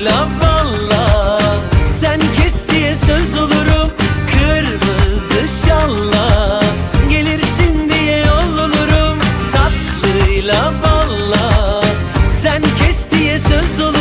Leyla valla Sen kes diye söz olurum Kırmızı şalla. Gelirsin diye yol olurum Tatlıyla valla Sen kes diye söz olurum